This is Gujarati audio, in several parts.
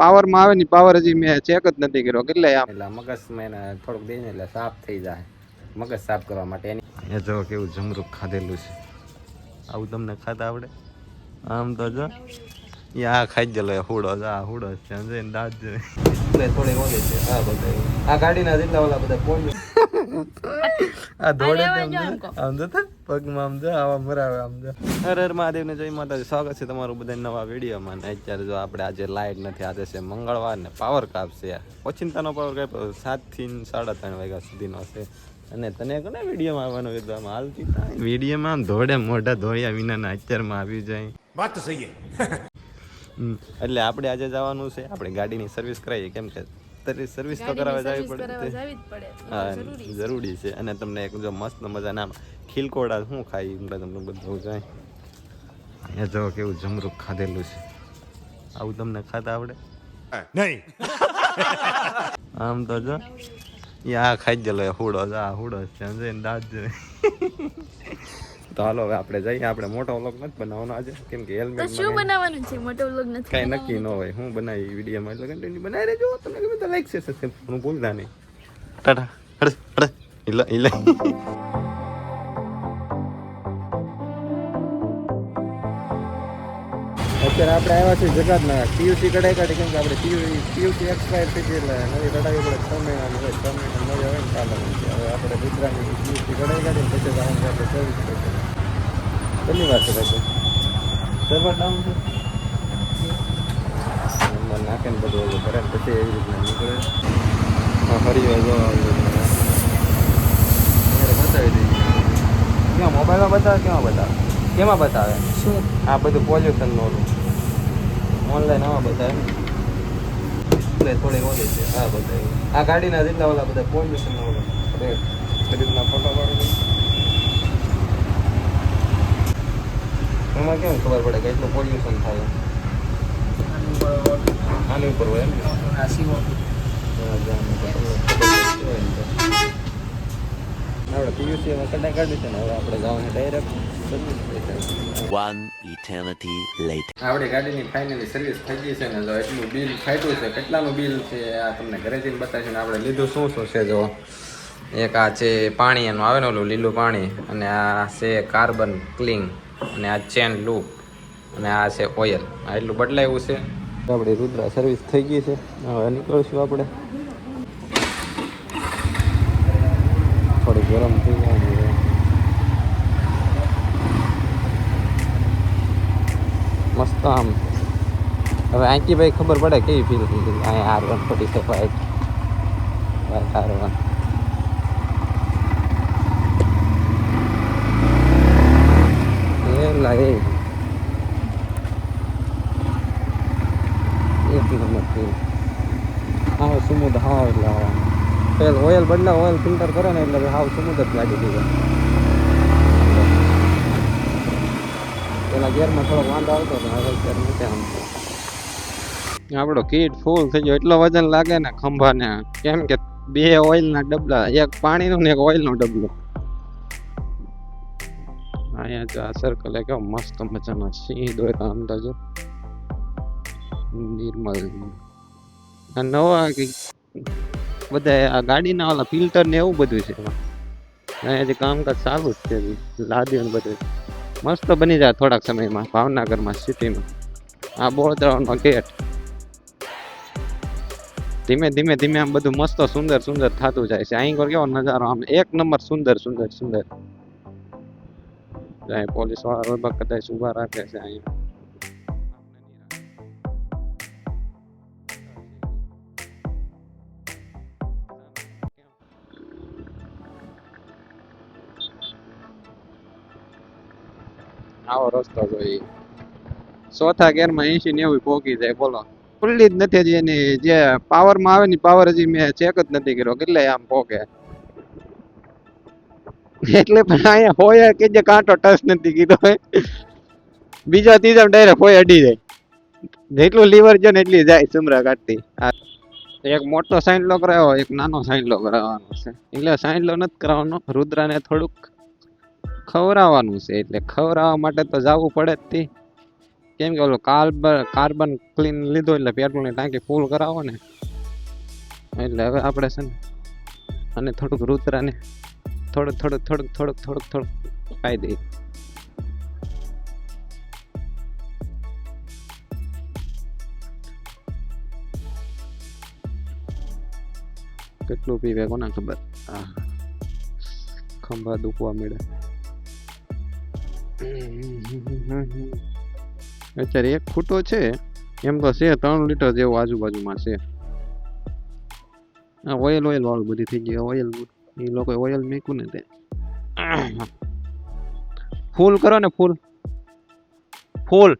પાવરમાં આવે ને પાવર હજી મેં ચેક જ નથી કર્યો. કેટલે આમ? એટલે મગજ મેં થોડુંક દઈને એટલે સાફ થઈ જાય. મગજ સાફ કરવા માટે એની અહીંયા જો કેવું જમરૂક ખાધેલું છે. આવું તમને ખાતા આવડે? આમ તો જો. યા આ ખાઈ ગયેલો હુડો જ આ હુડો છે. આમ જોઈને દાંત જોઈ એટલે થોડી ઓલી છે. આ બધા આ ગાડીના જેટલા ઓલા બધા પોલ આ ધોળે તેમ આમ જો તો પગમાં આમ જો. આવા મરાવે આમ મહાદેવને જય માતાજી. સ્વાગત છે તમારું બધા નવા વિડીયોમાં. ને અત્યારે જો આપણે આજે લાઇટ નથી આજે છે મંગળવાર ને પાવર કાપ છે ઓચિંતાનો પાવર કાપ સાતથી સાડા ત્રણ વાગ્યા સુધીનો છે. અને તને કોને વિડીયોમાં આવવાનો કીધું વિડીયોમાં ધોડે મોઢા ધોયા વિનાના અત્યારમાં આવી જાય. વાત સહી એટલે આપણે આજે જવાનું છે આપણે ગાડીની સર્વિસ કરાવીએ. કેમ કે તારી સર્વિસ તો કરાવવા જવી પડે હા જરૂરી છે. અને તમને એક જો મસ્ત મજાના ખીલકોડા શું ખાઈ એટલે તમને બધું જાય. અહીંયા જો કેવું જમરૂખ ખાધેલું છે. આવું તમને ખાતા આવડે? નહીં. આમ તો જો યા આ ખાઈ ગયેલો હુડો આ હુડો છે દાદ તો હાલો હવે આપણે જઈએ. આપણે મોટો વ્લોગ નથી બનાવવાનો આજે. કેમ કે હેલ્મેટ શું બનાવવાનું છે? મોટો વ્લોગ નથી કઈ નક્કી ન હોય. હું બનાવી વિડીયોમાં એટલે કન્ટિન્યુ બનાવી રહેજો. તમને ગમે તો લાઈક છે સબસ્ક્રાઇબ હું ભૂલતા નહીં. ટાટા. હડ હડ ઇલા ઇલા અત્યારે આપણે આવ્યા છીએ જગતના પીયુસી કઢાઈ કાઢી કેમ કે આપણે પીયુસી એક્સપાયર થઈ ગઈ એટલે નવી કઢાઈ આપણે છ મહિનાની હોય છ મહિના નવી આવે ને ચાલે હવે આપણે ગુજરાતની પીયુસી કઢાઈ કાઢી પછી જવાનું આપણે સર્વિસ સ્ટેશન કેટલી વાર છે ભાઈ? સર્વર ડાઉન છે. નંબર નાખે ને બધું ઓલું કરે ને પછી એવી રીતના નીકળે. હા ફરી વાર જોવા બતાવી દઈએ. ક્યાં મોબાઈલમાં બતાવે કેમાં બતાવે? કેમાં બતાવે? શું? આ બધું પોલ્યુશન ઓલું. ઓનલાઈન આમાં બતાવે. થોડી ઓલી છે. આ બતાવી. આ ગાડીના જેટલા ઓલા બધા પોલ્યુશન ઓલું. રેટ ખરીદના ફોટો પાડી એમાં કેમ ખબર પડે કે એટલું પોલ્યુશન થાય? આની ઉપર હોય એમ. આપણે પીયુસી એમાં કડાઈ કાઢી છે ને હવે આપણે જવાનું ડાયરેક્ટ One eternity later. આપણી ગાડીની ફાઇનલી સર્વિસ થઈ ગઈ છે ને જો એટલું બિલ ફાટ્યું છે કેટલાનું બિલ છે આ તમને ઘરે જઈને બતાવીશું ને આપણે લીધું શું શું છે જો એક આ છે પાણી એનું આવે ને ઓલું લીલું પાણી અને આ છે કાર્બન ક્લિંગ અને આ ચેન લૂપ અને આ છે ઓઇલ આ એટલું બદલાયું છે. આપણે રુદ્રા સર્વિસ થઈ ગઈ છે. હવે નીકળશું આપણે. થોડી ગરમ થઈ જાય મસ્ત આમ. હવે આંકી ભાઈ ખબર પડે કેવી ફીલ થઈ ગઈ અહીંયા R one forty seven R one એ લાગે એક number feel how smooth how એટલે હાવ પેલ ઓઇલ બદલા ઓઇલ ફિલ્ટર કરે ને એટલે હાવ સમુદ્ર લાગી થઈ પેલા ગેરમાં થોડો વાંધો આવતો હતો, હવે ગેર નથી આમ આપણો કીટ ફૂલ થઈ ગયો. એટલો વજન લાગે ને ખંભાને. કેમ કે બે ઓઇલના ડબલા એક પાણીનો ને એક ઓઇલનો ડબલો અહીંયા જો આ સર્કલ કેવો મસ્ત મજાનો દોરતા અંદર જો. નિર્મલ. નવા કંઈક બધા આ ગાડીના ઓલા ફિલ્ટર ને એવું બધું છે. અહીંયા જે કામકાજ ચાલુ જ છે. ને બધું. મસ્ત બની જાય થોડાક સમયમાં, ભાવનગરમાં, સિટીમાં. આ બોળતળાવનો ગેટ. ધીમે ધીમે ધીમે આમ બધું મસ્ત સુંદર સુંદર થતું જાય છે. અહીં કેવો નજારો, આમ એક નંબર સુંદર સુંદર સુંદર. પોલીસવાળા કદાચ ઊભા રાખે છે, અહીંયા. આવો રસ્તો જોઈએ. ચોથા ગેરમાં એસી નેવું પોકી જાય, બોલો. ખુલ્લી જ નથી હજી એની, જે પાવરમાં આવે ને પાવર હજી મેં ચેક જ નથી કર્યો, કેટલે આમ પોકે એટલે પણ અહીંયા હોય કે જે કાંટો ટચ નથી કીધો બીજા ત્રીજા ડાયરેક્ટ હોય અડી જાય. જેટલું લીવર છે ને એટલી જાય સુમરા કાઢતી એક મોટો સાઈન લો કરાવ્યો એક નાનો સાઈન લો કરાવવાનો છે. એટલે સાઈન લો નથી કરાવવાનો, રુદ્રાને થોડુંક ખવડાવવાનું છે, એટલે ખવડાવવા માટે તો જવું પડે જ તે. કેમ કે ઓલો કાર્બન કાર્બન ક્લીન લીધો એટલે પેટ્રોલની ટાંકી ફૂલ કરાવો ને. એટલે હવે આપણે છે ને, અને થોડુંક રુદ્રાને થોડુંક થોડુંક થોડુંક થોડુંક થોડુંક થોડુંક પાઈ દઈએ. કેટલું પીવે કોને ખબર? હા ખંભા દુખવા મળે અત્યારે એક ખૂટો છે. એમ તો છે, ત્રણ લીટર જેવું આજુબાજુમાં છે. આ ઓઇલ ઓઇલ વાળું બધી થઈ ગઈ ઓઇલ એ લોકો ઓઇલ મૂક્યું ને તે. ફૂલ કરો ને ફૂલ. ફૂલ.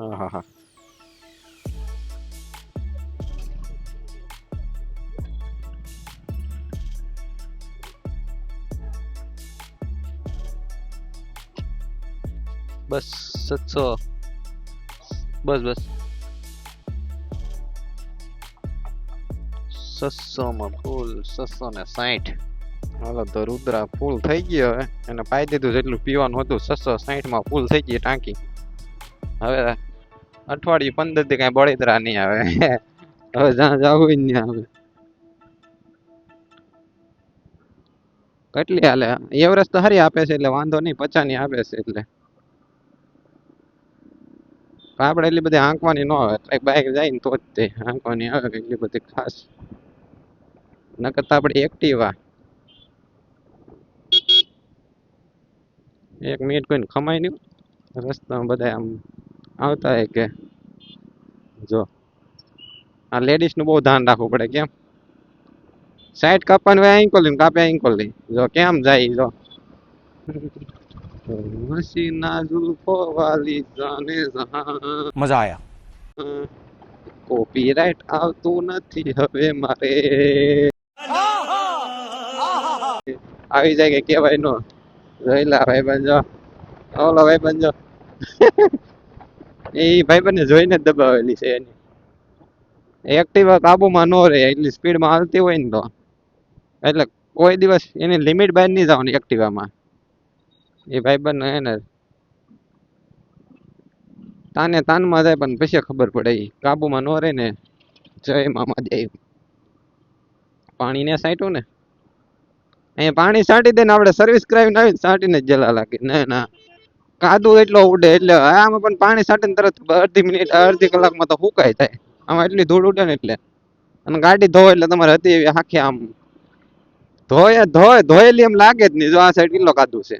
આહાહા. બસ, સત્સો. બસ બસ. સસ્સો માં ફૂલ સસ્સો ને સાઠ હાલો, તો રુદ્રા ફૂલ થઈ ગયો હવે. એને પાઈ દીધું જેટલું પીવાનું હતું સસ્સો સાઠમાં ફૂલ થઈ ગઈ ટાંકી. હવે અઠવાડિયું પંદરથી કઈ બળેતરા નહીં આવે. હવે જ્યાં જવું હોય નહીં આવે. કેટલી હાલે? એવરેજ તો હરી આપે છે, એટલે વાંધો નહીં પચાની આપે છે, એટલે. આપણે એટલી બધી આંકવાની ન આવે એટલે બાઇક જાય ને તો જ તે આંકવાની આવે એટલી બધી ખાસ. નકર તો આપણે એક્ટિવા એક મિનિટ કોઈને ખમાય નહીં રસ્તામાં બધા આમ આવતા હોય કે જો. આ લેડીઝનું બહુ ધ્યાન રાખવું પડે કેમ? સાઈડ કાપવાની હોય, અહીં કોલી કાપે, અહીં કોલી જો કેમ જાય, જો. હસીના જુલ્ફો જાને મજા આયા કોપીરાઇટ આવતું નથી હવે મારે આવી જાય કે કેવાય નો જોઈલા ભાઈ બંજો ઓલો ભાઈ બંજો એ ભાઈ બંને જોઈને દબાવેલી છે એની એક્ટિવા કાબુમાં ન રહે એટલી સ્પીડમાં હાલતી હોય ને તો એટલે કોઈ દિવસ એની લિમિટ બહાર નહીં જવાની એક્ટિવામાં એ ભાઈ બંને એને તાને તાનમાં જાય પણ પછી ખબર પડે એ કાબુમાં ન રહે ને. જય મામા જય. પાણી ને સાંટ્યું ને. અહીંયા પાણી સાંટી દે ને આપણે સર્વિસ કરાવીને આવી સાંટીને જ જલા લાગે. ના ના. કાદુ એટલો ઉડે એટલે આમાં પણ પાણી સાંટીને તરત અડધી મિનિટ, અડધી કલાકમાં તો સુકાઈ જાય. આમાં એટલી ધૂળ ઉડે ને એટલે. અને ગાડી ધોય એટલે તમારે હતી એવી આખી આમ. ધોય ધોય, ધોયેલી એમ લાગે જ નહીં. જો આ સાઈડ કેટલો કાદુ છે.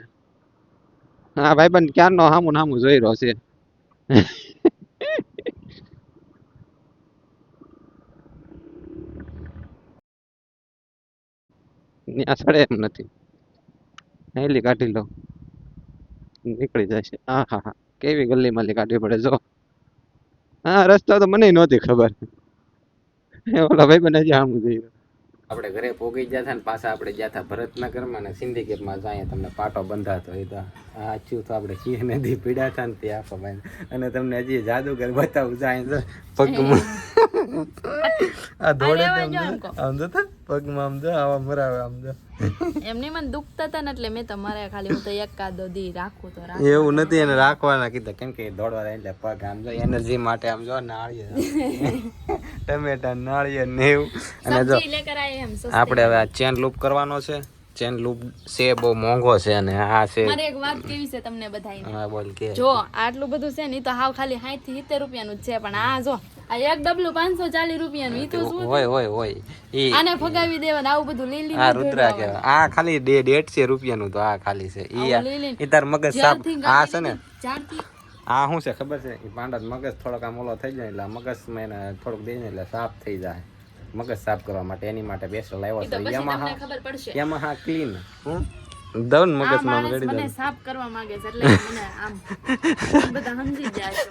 હા ભાઈબંધ ક્યારનો હામુ ને જોઈ રહ્યો છે? ત્યાં સડે એમ નથી. હેલી કાઢી લો. નીકળી જશે હા હા હા. કેવી ગલીમાં કાઢવી પડે, જો. હા, રસ્તા તો મને નહોતી ખબર. ઓલા ભાઈ બને આમ જઈ. આપણે ઘરે પોગી ગયા હતા ને પાછા આપણે ગયા હતા ભરતનગરમાં ને સિંધીગીરમાં જાય તમને પાટો બંધાતો હોય તો. આચ્યું તો આપણે ખીર નદી પીડ્યા હતા ને તે આપો અને તમને હજી જાદુગર બતાવું જાય પગમાં આ દોડે આમ તો પગમાં આમ જો આવા મરાવે આમ તો એમને મને દુખતા હતા ને એટલે મેં તમારે ખાલી હું તો એકાદો દી રાખું તો રાખું. એવું નથી એને રાખવાના કીધા. કેમ કે દોડવા એટલે પગ આમ જો એનર્જી માટે આમ જો નાળીએ. ટમેટા નાળીએ ને એવું. અને જો. આપણે હવે આ ચેન લૂપ કરવાનો છે. ચેન લૂપ છે બહુ મોંઘો છે અને આ છે. મારે એક વાત કેવી છે તમને બધાને હા બોલ કે. જો આટલું બધું છે ને તો હાવ ખાલી 60 થી 70 રૂપિયાનું છે પણ આ જો આ એક ડબલું 540 રૂપિયાનું ઈ તો શું હોય હોય હોય. ઈ આને ફગાવી દેવાના આવું બધું લીલી આ રુદ્રા કહેવાય. આ ખાલી દે દેડશે રૂપિયાનું તો આ ખાલી છે. ઈ આ- ઈ તાર મગજ સાફ આ છે ને? આ શું છે? ખબર છે? એ પાંડા મગજ થોડોક આમ ઓલો થઈ જાય એટલે આ મગજમાં એને થોડુંક દઈને એટલે સાફ થઈ જાય. મગજ સાફ કરવા માટે એની માટે સ્પેશિયલ લાવ્યો છે. પછી એમાં હા ખબર હા ક્લીન હું દવન મગજ મગજમાં માણસ ગળી મને સાફ કરવા માંગે છે એટલે મને આમ બધા સમજી જાય છો.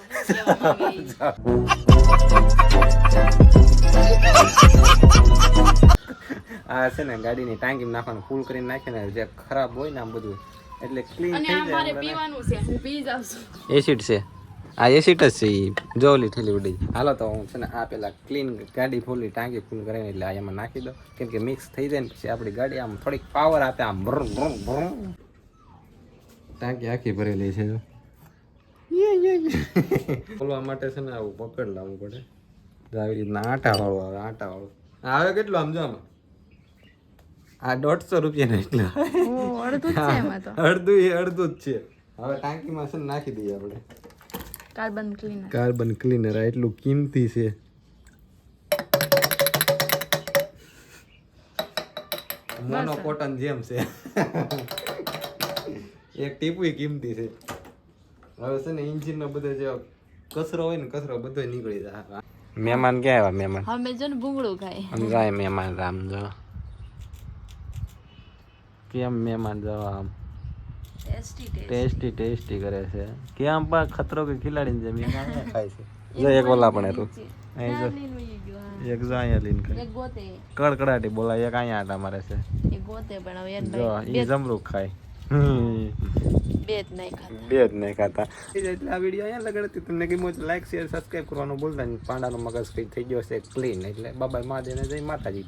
આ છે ને ગાડીની ટાંકી નાખવાનું ફૂલ કરીને નાખે ને જે ખરાબ હોય ને આમ બધું. એટલે ક્લીન થઈ જાય પીવાનું છે હું પી જાઉં છું. એસિડ છે. આ એસિડ જ છે ઈ જો ઓલી ઠેલી ઉડી હાલો તો હું છે ને આ પેલા ક્લીન ગાડી ફૂલી ટાંકી ફૂલ કરીને એટલે આ એમાં નાખી દો કેમ કે મિક્સ થઈ જાય ને પછી આપણી ગાડી આમ થોડીક પાવર આપે આમ ભરું ભરું ભરું ટાંકી આખી ભરેલી છે. જો ખોલવા માટે છે ને આવું પકડ લાવવું પડે. આવી રીતના આટા વાળું આવે આટા વાળું આવે કેટલું આમ જો આમાં? આ દોઢસો રૂપિયા એટલા અડધું એ અડધું જ છે. હવે ટાંકીમાં છે ને નાખી દઈએ આપણે. કાર્બન ક્લીનર કાર્બન ક્લીનર આ એટલું કિંમતી છે. મોનો કોટન જેમ છે. એક ટીપુય કિંમતી છે. હવે છે ને ઇન્જિન નો બધો જે કચરો હોય ને કચરો બધો નીકળી જાય. મહેમાન ક્યાં આવ્યા મહેમાન? અમે જો ને ભૂંગળું ખાય અમે જાય મહેમાન રામ જો. કેમ મહેમાન જો આમ? ટેસ્ટી ટેસ્ટી ટેસ્ટી કરે છે. કેમ પા ખતરો કે ખિલાડીને જમીન ખાય છે. જો એક ઓલા પણ હતું. અહીં જો. એક જો અહીંયા એક ગોતે. કડકડાટી બોલાય એક અહીંયા આટા મારે છે. એક ગોતે પણ હવે એક જો ઈ જમરૂક ખાય. બે જ નહીં ખાતા. બે જ નહીં ખાતા. એટલે આ વીડિયો અહીંયા લગાડતી તમને ગમ્યો તો લાઈક શેર સબસ્ક્રાઈબ કરવાનું ભૂલતા નહીં. પાંડાનો મગજ કંઈક થઈ ગયો છે ક્લીન એટલે બાબા મહાદેવને જઈ માતાજી.